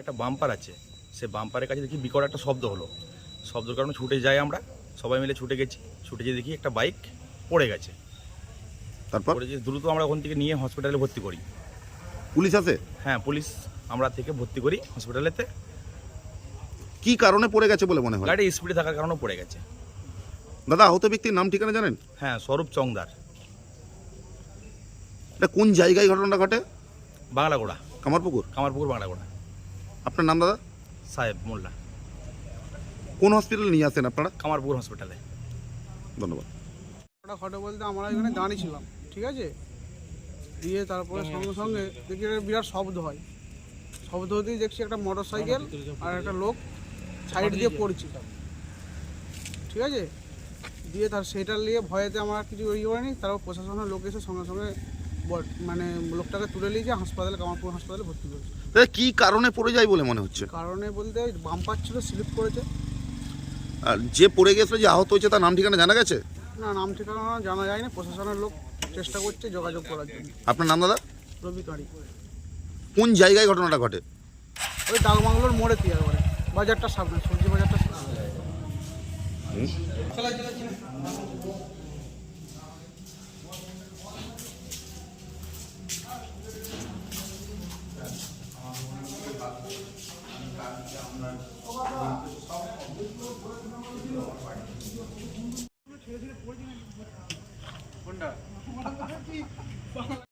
একটা বাম্পার আছে। সে বাম্পারের কাছে দেখি বিকট একটা শব্দ হলো। শব্দের কারণে ছুটে যাই আমরা। সবাই মিলে ছুটে গেছি। ছুটে যেয়ে দেখি একটা বাইক পড়ে গেছে। তারপর? পড়ে দ্রুত আমরা ওখান থেকে নিয়ে হসপিটালে ভর্তি করি। পুলিশ আছে? হ্যাঁ পুলিশ আমরা থেকে ভর্তি করি হসপিটালেতে কি কারণে পড়ে গেছে বলে মনে হয়? গাড়ি স্পিডে থাকার কারণে পড়ে গেছে। দাদা আহত ব্যক্তির নাম ঠিকানা জানেন? হ্যাঁ স্বরূপ চংদার। এটা কোন জায়গায় ঘটনাটা ঘটে? বাংলাগোড়া। কামারপুকুর? কামারপুকুর বাংলাগোড়া আপনার নাম দাদা? সাহেব মোল্লা। কোন হসপিটালে নিয়ে আসেন আপনারা? কামারপুকুর হসপিটালে। ধন্যবাদ। ওটা ঘটে বলতে আমরা এখানে দাঁড়িয়েছিলাম ঠিক আছে? দিয়ে তারপরে সঙ্গে সঙ্গে দেখি একটা বিরাট শব্দ হয়। শব্দ হতেই দেখছি একটা মোটর সাইকেল আর একটা লোক সাইড দিয়ে পড়ছে ঠিক আছে? দিয়ে তার সেটার নিয়ে ভয়েতে আমার কিছু ইয়ে করেনি তারপর প্রশাসনের লোক এসে সঙ্গে সঙ্গে মানে লোকটাকে তুলে নিয়ে যে হাসপাতালে কামারপুর হাসপাতালে ভর্তি করেছে। কি কারণে পড়ে যায় বলে মনে হচ্ছে? কারণে বলতে ওই বাম্পার ছিল স্লিপ করেছে। আর যে পড়ে গেছিল যে আহত হয়েছে তার নাম ঠিকানা জানা গেছে? না নাম ঠিকানা জানা যায় না প্রশাসনের লোক চেষ্টা করছে যোগাযোগ করার জন্য। আপনার নাম দাদা? রবি কারি। কোন জায়গায় ঘটনাটা ঘটে? ওই ডাকবাংলোর মোড়ে দিয়ে একবারে বাজারটা সামনে সবজি বাজারটা সামনে। সব